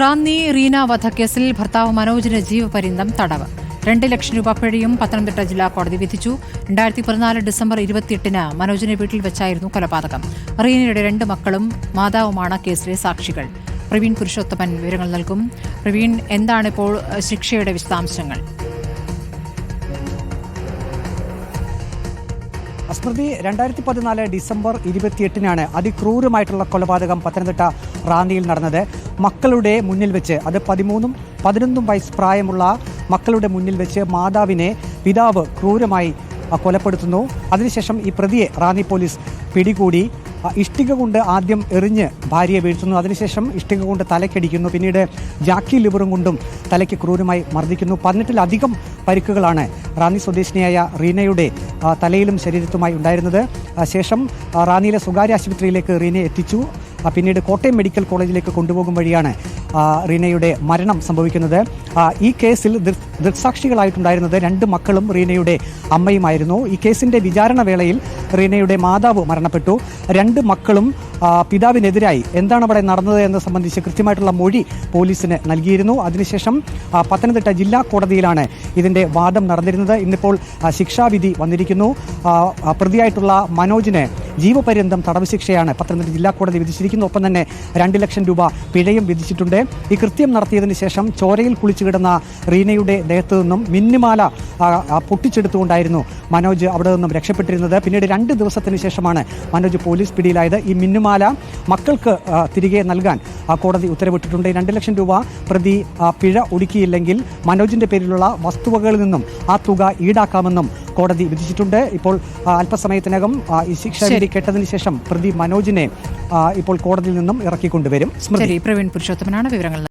റാന്നി റീന വധക്കേസിൽ ഭർത്താവ് മനോജിന് ജീവപര്യന്തം തടവ്. രണ്ട് ലക്ഷം രൂപ പിഴയും പത്തനംതിട്ട ജില്ലാ കോടതി വിധിച്ചു. രണ്ടായിരത്തി പതിനാല് ഡിസംബർ ഇരുപത്തിയെട്ടിന് മനോജിനെ വീട്ടിൽ വെച്ചായിരുന്നു കൊലപാതകം. റീനയുടെ രണ്ട് മക്കളും മാതാവുമാണ് കേസിലെ സാക്ഷികൾ. പ്രവീൺ പുരുഷോത്തമൻ വിവരങ്ങൾ നൽകും. പ്രവീൺ എന്താണിപ്പോൾ ശിക്ഷയുടെ വിശദാംശങ്ങൾ? സ്മൃതി രണ്ടായിരത്തി പതിനാല് ഡിസംബർ ഇരുപത്തിയെട്ടിനാണ് അതിക്രൂരമായിട്ടുള്ള കൊലപാതകം പത്തനംതിട്ട റാന്നിയിൽ നടന്നത്. മക്കളുടെ മുന്നിൽ വെച്ച് അത് പതിമൂന്നും പതിനൊന്നും വയസ്സ് പ്രായമുള്ള മക്കളുടെ മുന്നിൽ വെച്ച് മാതാവിനെ പിതാവ് ക്രൂരമായി കൊലപ്പെടുത്തുന്നു. അതിനുശേഷം ഈ പ്രതിയെ റാന്നി പോലീസ് പിടികൂടി. ഇഷ്ടിക കൊണ്ട് ആദ്യം എറിഞ്ഞ് ഭാര്യയെ വീഴ്ത്തുന്നു. അതിനുശേഷം ഇഷ്ടിക കൊണ്ട് തലക്കടിക്കുന്നു പിന്നീട് ജാക്കി ലിബറും കൊണ്ടും തലയ്ക്ക് ക്രൂരമായി മർദ്ദിക്കുന്നു. പതിനെട്ടിലധികം പരിക്കുകളാണ് റാന്നി സ്വദേശിനിയായ റീനയുടെ തലയിലും ശരീരത്തുമായി ഉണ്ടായിരുന്നത്. ശേഷം റാന്നിയിലെ സ്വകാര്യ ആശുപത്രിയിലേക്ക് റീനയെ എത്തിച്ചു. പിന്നീട് കോട്ടയം മെഡിക്കൽ കോളേജിലേക്ക് കൊണ്ടുപോകും വഴിയാണ് റീനയുടെ മരണം സംഭവിക്കുന്നത്. ഈ കേസിൽ ദൃക്സാക്ഷികളായിട്ടുണ്ടായിരുന്നത് രണ്ട് മക്കളും റീനയുടെ അമ്മയുമായിരുന്നു. ഈ കേസിന്റെ വിചാരണ വേളയിൽ റീനയുടെ മാതാവ് മരണപ്പെട്ടു. രണ്ട് മക്കളും പിതാവിനെതിരായി എന്താണ് അവിടെ നടന്നത് എന്ന് സംബന്ധിച്ച് കൃത്യമായിട്ടുള്ള മൊഴി പോലീസിന് നൽകിയിരുന്നു. അതിനുശേഷം പത്തനംതിട്ട ജില്ലാ കോടതിയിലാണ് ഇതിന്റെ വാദം നടന്നിരുന്നത്. ഇന്നിപ്പോൾ ശിക്ഷാവിധി വന്നിരിക്കുന്നു. പ്രതിയായിട്ടുള്ള മനോജിന് ജീവപര്യന്തം തടവ് ശിക്ഷയാണ് പത്തനംതിട്ട ജില്ലാ കോടതി വിധിച്ചിരിക്കുന്നത് ഒപ്പം തന്നെ രണ്ട് ലക്ഷം രൂപ പിഴയും വിധിച്ചിട്ടുണ്ട്. ഈ കൃത്യം നടത്തിയതിന് ശേഷം ചോരയിൽ കുളിച്ചു കിടന്ന റീനയുടെ ദേഹത്ത് നിന്നും മിന്നുമാല പൊട്ടിച്ചെടുത്തുകൊണ്ടായിരുന്നു മനോജ് അവിടെ നിന്നും രക്ഷപ്പെട്ടിരുന്നത്. പിന്നീട് രണ്ട് ദിവസത്തിന് ശേഷമാണ് മനോജ് പോലീസ് പിടിയിലായത്. ഈ മിന്നുമാല മക്കൾക്ക് തിരികെ നൽകാൻ കോടതി ഉത്തരവിട്ടിട്ടുണ്ട്. രണ്ട് ലക്ഷം രൂപ പ്രതി പിഴ ഒടുക്കിയില്ലെങ്കിൽ മനോജിന്റെ പേരിലുള്ള വസ്തുവകകളിൽ നിന്നും ആ തുക ഈടാക്കാമെന്നും കോടതി വിധിച്ചിട്ടുണ്ട്. ഇപ്പോൾ അല്പസമയത്തിനകം ഈ ശിക്ഷ വിധി കേട്ടതിന് ശേഷം പ്രതി മനോജിനെ ഇപ്പോൾ കോടതിയിൽ നിന്നും ഇറക്കിക്കൊണ്ടുവരും. പ്രവീൺ പുരുഷോത്തമനാണ് വിവരങ്ങൾ